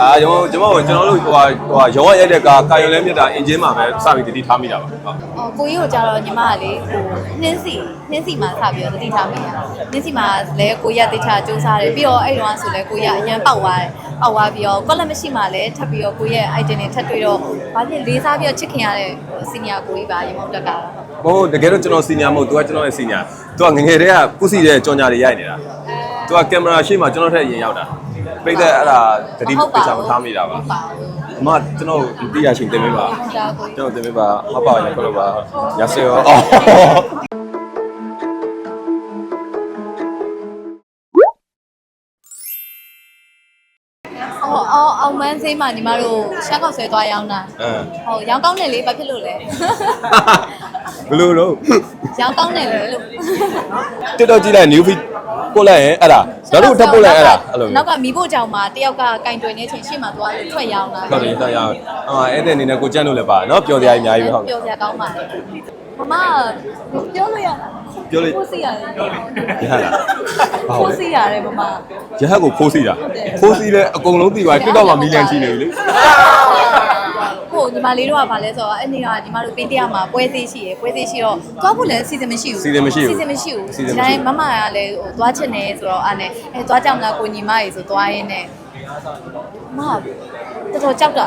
အာကျွန်တော်ကျွန်တော်ကျွန်တော်တို့ဟိုဟာဟိုဟာရောင်းရရိုက်တဲ့ကာကာယုံလဲမြတ်တာအင်ဂျင်မှာပဲစပြီးတတိထားမိတာပါဟုတ်ဟောကိုကြီးကိုကြတော့ညီမကလေဟိုနှင်းစီနှင်းစီမှာစပြီးတော့တတိထားမိတာနှင်းစီမှာလည်းကိုကြီးကတိချာစူးစားတယ်ပြီးတော့အဲ့တုန်းကဆိုလည်းကိုကြီးကအရင်ပေါက်သွားတယ်ပေါက်သွားပြီးတော့ကောလက်မရှိမှလည်းထပ်ပြီးတော့ကိုကြီးရဲ့ item တွေထပ်တွေ့တော့ဘာဖြစ်လေးစားပြီးတော့ချစ်ခင်ရတဲ့စီနီယာကိုကြီးပါရေမုံတက်ကဟိုတကယ်တော့ကျွန်တော်စီနီယာမဟုတ်သူကကျွန်တော်ရဲ့စီနီယာသူကငငယ်တည်းကကုစီတဲ့ကြော်ညာတွေရိုက်နေတာသူကကင်မရာရှေ့မှာကျွန်တော်ထက်အရင်ရောက်တာ ပိတ်တဲ့အဲ့ဒါတတိပိတ်ချမထားမိတာပါဟုတ်ပါဘူးအမကျွန်တော်မသိရချင်းတင်ပေးပါဒါကိုကြီးကျွန်တော်တင်ပေးပါမပါရင်ခေါ်ပါရစေရောအော်ဟောအော်အောင်မန်းစေးမှာညီမတို့ရှက်ခောက်ဆွဲသွားရောင်းတာအမ်ဟောရောင်းကောင်းတယ်လေဘာဖြစ်လို့လဲဘလို့တော့ရောင်းကောင်းတယ်လေလို့တက်တော့ကြည့်လိုက် new feed ပို့လိုက်ရင်အဲ့ဒါနောက်တော့တက်ပို့လိုက်အဲ့ဒါအဲ့လိုနောက်ကမီးဖို့ကြောင်မှာတယောက်ကကင်တွယ်နေချိန်ရှေ့မှာသွားလို့ထွက်ရောင်းတာဟုတ်တယ်တော့ရအောင်အာအဲ့တဲ့အနေနဲ့ကိုကျန်းလို့လည်းပါနော်ပျော်စရာကြီးအများကြီးပဲဟုတ်ပြောစရာကောင်းပါလေမမပြောလို့ရတာပြောလို့ကိုစီရတယ်ရဟလားဘာကိုလဲစီရတယ်မမရဟကိုခိုးစီတာခိုးစီလဲအကုန်လုံးသိသွားတက်တော့မှမီလန်ချီနေပြီလေ ကိုညီမလေးတို့ကဗာလဲဆိုတော့အဲ့ဒီကညီမတို့ပင်းတရားမှာပွဲသေးရှိရယ်ပွဲသေးရှိတော့သွားဖို့လည်းအစီအစဉ်မရှိဘူး စီစဉ်မရှိဘူး စီစဉ်မရှိဘူး စီစဉ် ဒီ မရှိဘူး တိုင်းမမကလည်းဟိုသွားချင်တယ်ဆိုတော့အဲ့နဲ့အဲသွားကြောင်လားကိုညီမရေဆိုသွားရင်းနဲ့မမတော်တော်ကြောက်တာ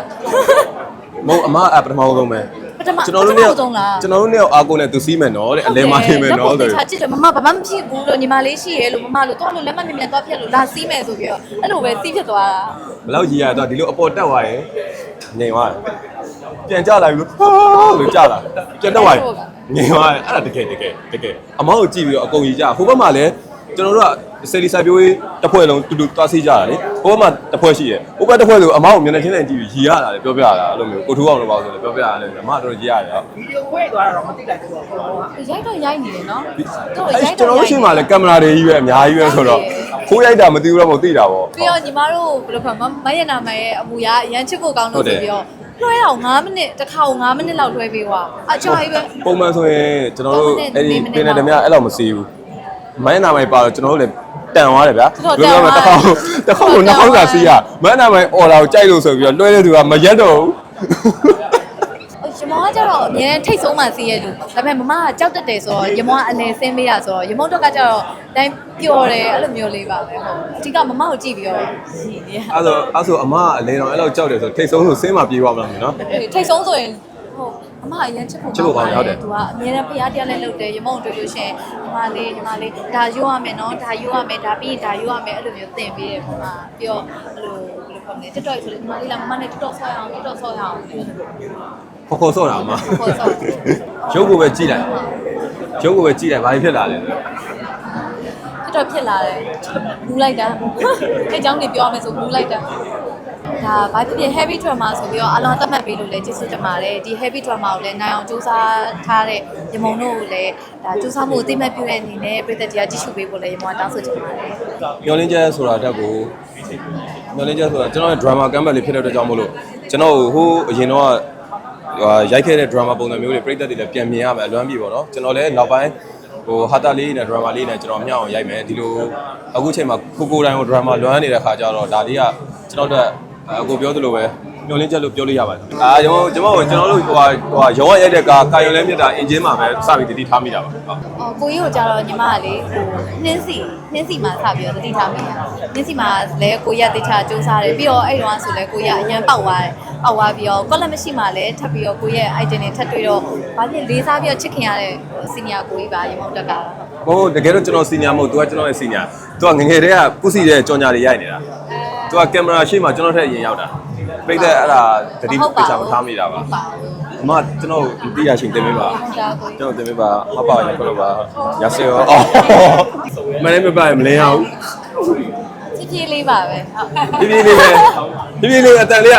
မဟုတ်အမအပထမဆုံးပဲ ပထမ ကျွန်တော်တို့เนี่ย ပထမဆုံးလား ကျွန်တော်တို့เนี่ยအားကိုနဲ့သူစီးမယ်နော်တဲ့အလဲမနေမယ်နော် ဆို ဆို ချာချစ်တယ်မမဘာမှမဖြစ်ဘူးလို့ညီမလေးရှိရဲလို့မမလို့တော့လို့လက်မမြင်မြင်သွားဖြတ်လို့လာစီးမယ်ဆိုပြီးတော့အဲ့လိုပဲစီးဖြစ်သွားတာ ဘယ်လောက်ကြီးရတော့ဒီလိုအပေါ်တက်သွားရင်ငြိမ်သွားတယ် ပြန်ကြလာပြီလို့ဟာလို့ကြလာပြန်တက်သွားရင်ငြိမ်သွားတယ်အဲ့ဒါတကယ်တကယ်တကယ်အမောက်ကိုကြည့်ပြီးတော့အကုန်ကြီးကြဟိုဘက်မှာလည်းကျွန်တော်တို့ကဆယ်လီစာပြိုးရေးတစ်ဖွဲ့လုံးတူတူသွားစီးကြတာလေဟိုဘက်မှာတစ်ဖွဲ့ရှိရယ်ဟိုဘက်တစ်ဖွဲ့ဆိုအမောက်ကိုမျက်နှာချင်းနဲ့ကြည့်ပြီးရီရတာလေပြောပြရတာအဲ့လိုမျိုးကိုထူးအောင်လို့ပါဆိုလေပြောပြရတယ်အမတို့ရီရတယ်ဟုတ်ဗီဒီယိုခွဲသွားတာတော့မသိလိုက်ဘူးပေါ့ရိုက်တော့ရိုက်နေတယ်နော်တော့အဲ့ရိုက်ကျွန်တော့တော်တို့ရှိမှလည်းကင်မရာတွေကြီးပဲအများကြီးပဲဆိုတော့ခိုးရိုက်တာမသိဘူးတော့မသိတာပေါ့ ပြီးတော့ညီမတို့ဘယ်လိုခေါ်မမရနာမရဲ့အမူအရာအရန်ချစ်ဖို့ကောင်းဟုလို့တ်တယ်ဆိုပြီးတော့ လွှဲအောင်9မိနစ်တစ်ခါကို9မိနစ်လောက်လွှဲပေးသွားအကြော်ကြီးပဲ ပုံမှန်ဆိုရင်ကျွန်တော်တို့သုံးမိနစ်အဲ့ဒီလေးမိနစ်ပင်နေတမအဲ့လောက်မစီဘူးမိုင်းနာမိုင်ပါတော့ကျွန်တော်တို့လည်းတန်သွားတယ်ဗျာတော်တော်တန်သွားတစ်ခေါက်တစ်ခေါက်ကိုနှစ်ခေါက်စာစီးရမိုင်းနာမိုင်အော်လာကိုကြိုက်လို့ဆိုပြီးတော့လွှဲတဲ့သူကမရက်တော့ဘူး ရမောကကျတော့အမြဲတမ်းထိတ်ဆုံးမှစီးရလူဒါပေမဲ့မမကကြောက်တတ်တယ်ဆိုတော့ရမောကအလဲဆင်းပေးတာဆိုတော့ရမောတော့ကကျတော့တိုင်းပျော်တယ်အဲ့လိုမျိုးလေးပါပဲဟုတ်အဓိကမမကိုကြည့်ပြီးတော့ရှိနေရအဲ့ဆိုအဲ့ဆိုအမကအလဲတော့အဲ့လောက်ကြောက်တယ်ဆိုထိတ်ဆုံးဆိုဆင်းမှပြေးသွားမလားမသိနော်ထိတ်ဆုံးဆိုရင်ဟုတ် အမအရင်ချစ်ဖို့ချစ်ဖို့ကောင်းတယ်ဟုတ်တယ်သူကအမြဲတမ်းဖျားတရားလည်းလုပ်တယ်ရမောကိုတွေ့လို့ရှရင်ညီမလေးညီမလေးဒါယူရမယ်နော်ဒါယူရမယ်ဒါပြီးရင်ဒါယူရမယ်အဲ့လိုမျိုးသင်ပေးတယ်ပေါ့မှာပြီးတော့အဲ့လိုဘယ်လိုခေါ်မလဲ TikTok ဆိုလည်းညီမလေးလာမမနဲ့ TikTok ဆော့ရအောင် TikTok ဆော့ရအောင်ခေါ်ခေါ်ဆော့တာအမခေါ်ဆော့ရုပ်ကိုပဲကြည့်လိုက်ရုပ်ကိုပဲကြည့်လိုက်ဘာဖြစ်လာလဲ TikTok ဖြစ်လာတယ်မူလိုက်တာအဲအကြောင်းတွေပြောရမယ်ဆိုမူလိုက်တာ ဒါဘာဖြစ်ဖြစ် heavy drama ဆိုပြီးတော့အလောင်းသတ်မှတ်ပေးလို့လည်းကျေးဇူးတင်ပါတယ်ဒီ heavy drama ကိုလည်းနိုင်အောင်စူးစမ်းထားတဲ့ရမုံတို့ကိုလည်းဒါစူးစမ်းမှုအသိမှတ်ပြုတဲ့အနေနဲ့ပြည်သက်တရားကြည့်ရှုပေးဖို့လည်းရမုံကတောင်းဆိုချင်ပါတယ်မျောလင်းချက်ဆိုတာတက်ကိုမျောလင်းချက်ဆိုတာကျွန်တော်ရဲ့ drama campaign လေးဖြစ်တဲ့အတွက်ကြောင့်မို့လို့ကျွန်တော်ဟိုအရင်တော့ဟိုရိုက်ခဲ့တဲ့ drama ပုံစံမျိုးတွေပြိသက်တွေလည်းပြန်မြင်ရမယ်အလွမ်းပြီပေါ့နော်ကျွန်တော်လည်းနောက်ပိုင်းဟိုဟာတာလေးနဲ့ drama လေးနဲ့ကျွန်တော်မျှအောင်ရိုက်မယ်ဒီလိုအခုချိန်မှာကိုကိုတိုင်းကို drama လွမ်းနေတဲ့ခါကျတော့ဒါလေးကကျွန်တော်တို့ အကိုပြောသလိုပဲမျောလင်းချက်လို့ပြောလို့ရပါတယ်အာကျွန်တော်ကျွန်တော်ကျွန်တော်တို့ဟိုဟာဟိုဟာရောင်းရရိုက်တဲ့ကာကာယုံလဲမြတ်တာအင်ဂျင်မှာပဲစပြီးတတိထားမိတာပါဟုတ်။အော်ကိုကြီးကိုကြတော့ညီမကလေဟိုနှင်းစီနှင်းစီမှာစပြီးတော့တတိထားမိတာ။နှင်းစီမှာလည်းကိုကြီးကတိချာစူးစားတယ်ပြီးတော့အဲ့တုန်းကဆိုလည်းကိုကြီးကအရင်ပေါက်သွားတယ်။ပေါက်သွားပြီးတော့ကောလက်မရှိမှလည်းထပ်ပြီးတော့ကိုကြီးရဲ့ item တွေထပ်တွေ့တော့ဘာဖြစ်လေးစားပြီးတော့ချစ်ခင်ရတဲ့စီနီယာကိုကြီးပါရေမုံတက်ကတာ။ဟိုတကယ်တော့ကျွန်တော်စီနီယာမဟုတ်သူကကျွန်တော်ရဲ့စီနီယာသူကငငယ်တည်းကကုစီတဲ့ကြော်ညာတွေရိုက်နေတာ သူကကင်မရာရှေ့မှာကျွန်တော်ထက်အရင်ရောက်တာပိတ်တဲ့အဲ့ဒါတတိပိတ်ချမထားမိတာပါဟုတ်ပါဘူးအမကျွန်တော်မသိရချင်းတင်ပေးပါ။ဒါကိုကြီးကျွန်တော်တင်ပေးပါမပါရင်ခေါ်ပါရစေရောအော်မလည်းမပါရင်မလင်းအောင်ချစ်ချစ်လေးပါပဲ။ပြပြလေးပဲပြပြလေးအတန်လေးက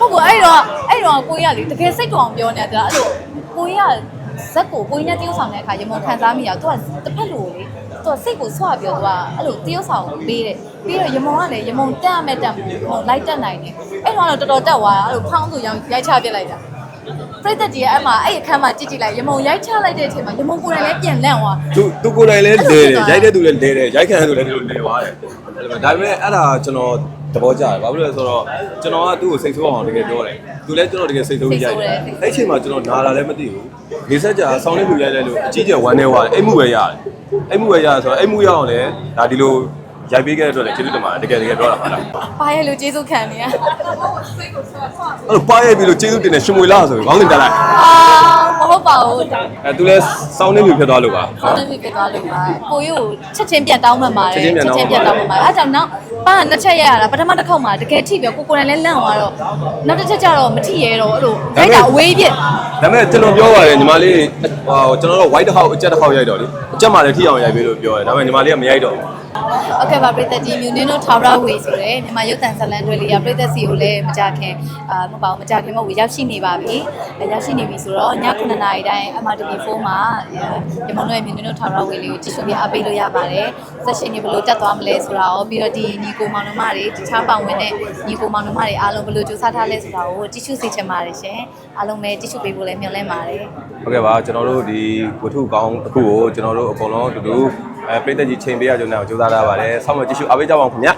ဟုတ်ဟုတ်အဲ့တော့အဲ့တော့ကိုကြီးကလေတကယ်စိတ်တော်အောင်ပြောနေတာအဲ့လိုကိုကြီးကဇက်ကိုကိုကြီးနဲ့တယောက်ဆောင်တဲ့အခါရမုံခံစားမိရသူကတစ်ဖက်လိုလေ သူကစိတ်ကိုဆွပြီးတော့သူကအဲ့လိုတယောက်ဆောင်ပေးတယ်ပြီးတော့ရမုံကလည်းရမုံတက်ရမဲ့တက်မှုရမုံလိုက်တက်နိုင်တယ်အဲ့တော့တော့တော်တော်တက်သွားတာအဲ့လိုဖောင်းဆိုရောင်းရိုက်ချပြစ်လိုက်တာပြိတ္တကြီးကအဲ့မှာအဲ့အခန်းမှာကြည့်ကြည့်လိုက်ရမုံရိုက်ချလိုက်တဲ့အချိန်မှာရမုံကိုယ်တိုင်လည်းပြန်လန့်သွားသူသူကိုယ်တိုင်လည်းလဲတယ်ရိုက်တဲ့သူလည်းလဲတယ်ရိုက်ခံတဲ့သူလည်းဒီလိုလဲသွားတယ်အဲ့လိုဒါပေမဲ့အဲ့ဒါကျွန်တော် သဘောကျတယ်ဘာဖြစ်လို့လဲဆိုတော့ကျွန်တော်ကသူ့ကိုစိတ်ဆိုးအောင်တကယ်ပြောတယ်သူလည်းကျွန်တော်တကယ်စိတ်ဆိုးရိုက်တယ်အဲ့အချိန်မှာကျွန်တော်နာလာလည်းမသိဘူးနေဆက်ကြာဆောင်းလေးလူရိုက်လိုက်လို့အကြီးကျယ်ဝမ်းနေသွားတယ်အိမ်မှုပဲရတယ်အိမ်မှုပဲရတယ်ဆိုတော့အိမ်မှုရအောင်လည်းဒါဒီလိုရိုက်ပေးခဲ့တဲ့အတွက်လည်းကျေးဇူးတင်ပါတယ်တကယ်တကယ်ပြောတာပါလားပါရဲ့လူကျေးဇူးခံနေရအဲ့လိုပါရိုက်ပြီးလို့ကျေးဇူးတင်တယ်ရှင်မွေလာဆိုပြီးခေါင်းစဉ်တက်လိုက်အာမဟုတ်ပါဘူးအဲသူလည်းဆောင်းလေးလူဖြစ်သွားလို့ပါဟုတ်တယ်ဖြစ်သွားလို့ပါကိုကြီးကိုချက်ချင်းပြန်တောင်းမှန်ပါတယ်ချက်ချင်းပြန်တောင်းမှန်ပါတယ်တောင်းမှန်ပါတယ်အဲဒါကြောင့်နောက်ပါကနှစ်ချက်ရရတာပထမတစ်ခေါက်မှာတကယ်ထိပြီးကိုကိုယ်တိုင်လည်းလန့်သွားတော့နောက်တစ်ချက်ကျတော့မထိရဲတော့အဲ့လိုရိုက်တာအဝေးပြစ် ဒါပေမဲ့ကျွန်တော်ပြောပါတယ်ညီမလေးဟိုကျွန်တော်တို့ white house အကြက်တစ်ခေါက်ရိုက်တော့လေအကြက်မှလည်းထိအောင်ရိုက်ပေးလို့ပြောတယ်ဒါပေမဲ့ညီမလေးကမရိုက်တော့ဘူး โอเคပါပြည်သက်ကြီးမြူနင်းတို့ထာဝရဝေဆိုတယ်မြန်မာရုပ်တံဇလန်တွေလေးကပြည်သက်စီကိုလည်းမကြခင်အာမပေါ့မကြခင်မဟုတ်ဘူးရောက်ရှိနေပါပြီအဲရောက်ရှိနေပြီဆိုတော့ည9နာရီတိုင်း MRTV4 မှာဒီမွန်တို့ရဲ့မြူနင်းတို့ထာဝရဝေလေးကိုကြည့်ရှုပြအားပေးလို့ရပါတယ်ဆက်ရှင်တွေဘယ်လိုတက်သွားမလဲဆိုတာရောပြီးတော့ဒီညီ ကိုမောင်နှမတွေတခြားပောင်ဝင်တဲ့ညီကိုမောင်နှမတွေအားလုံးဘယ်လိုကြိုးစားထားလဲဆိုတာကိုကြည့်ရှုစေချင်ပါတယ်ရှင်အားလုံးပဲကြည့်ရှုပေးဖို့လည်းမျှော်လင့်ပါတယ်ဟုတ်ကဲ့ပါကျွန်တော်တို့ဒီဝတ္ထုကောင်းတစ်ခုကိုကျွန်တော်တို့အကုန်လုံးအတူတူအဲပြည်သက်ကြီးချိန်ပေးရကြတဲ့အောင်ကြိုးစားထားပါတယ်ဆောင်းမကြည့်ရှုအားပေးကြပါအောင်ခင်ဗျ